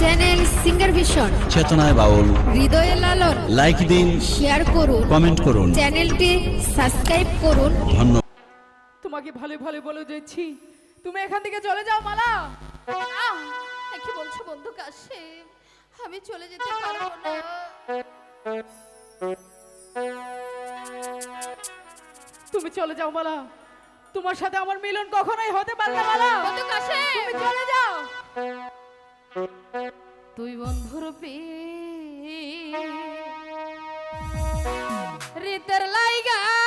Channel singer vision চেতনায় বাউল হৃদয়ে লালন লাইক দিন শেয়ার করুন কমেন্ট করুন। চ্যানেলটি সাবস্ক্রাইব করুন। ধন্যবাদ। তোমাকে ভালো ভালো বলে দিচ্ছি। তুমি এখান থেকে চলে যাও মালা। কি বলছো বন্ধু কাশে আমি চলে যেতে পারব না। তুমি চলে যাও মালা। তোমার সাথে আমার মিলন কখনোই হতে পারবে মালা। বন্ধু কাশে। তুমি চলে যাও। তুই বন্ধুর পিতার লাইগা